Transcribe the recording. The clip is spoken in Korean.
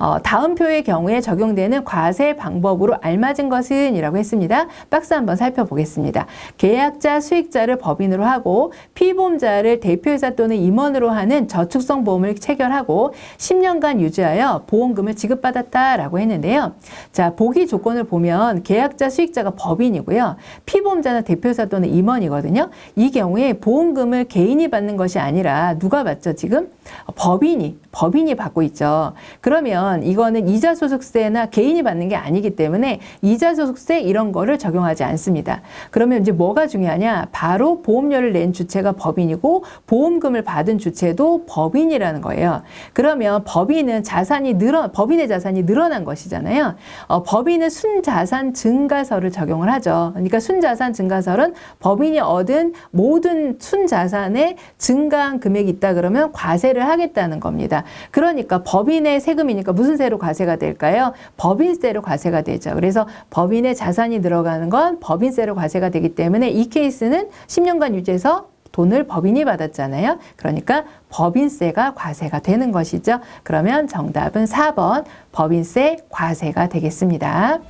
어, 다음 표의 경우에 적용되는 과세 방법으로 알맞은 것은 이라고 했습니다. 박스 한번 살펴보겠습니다. 계약자, 수익자를 법인으로 하고 피보험자를 대표이사 또는 임원으로 하는 저축성 보험을 체결하고 10년간 유지하여 보험금을 지급받았다라고 했는데요. 자, 보기 조건을 보면 계약자, 수익자가 법인이고요. 피보험자는 대표이사 또는 임원이거든요. 이 경우에 보험금을 개인이 받는 것이 아니라 누가 받죠, 지금? 법인이, 법인이 받고 있죠. 그러면 이거는 이자 소득세나 개인이 받는 게 아니기 때문에 이자 소득세 이런 거를 적용하지 않습니다. 그러면 이제 뭐가 중요하냐? 바로 보험료를 낸 주체가 법인이고 보험금을 받은 주체도 법인이라는 거예요. 그러면 법인은 자산이 늘어 법인의 자산이 늘어난 것이잖아요. 어, 법인은 순자산 증가서를 적용을 하죠. 그러니까 순자산 증가서는 법인이 얻은 모든 순자산의 증가한 금액이 있다 그러면 과세를 하겠다는 겁니다. 그러니까 법인의 세금이니까 무슨 세로 과세가 될까요? 법인세로 과세가 되죠. 그래서 법인의 자산이 들어가는 건 법인세로 과세가 되기 때문에 이 케이스는 10년간 유지해서 돈을 법인이 받았잖아요. 그러니까 법인세가 과세가 되는 것이죠. 그러면 정답은 4번 법인세 과세가 되겠습니다.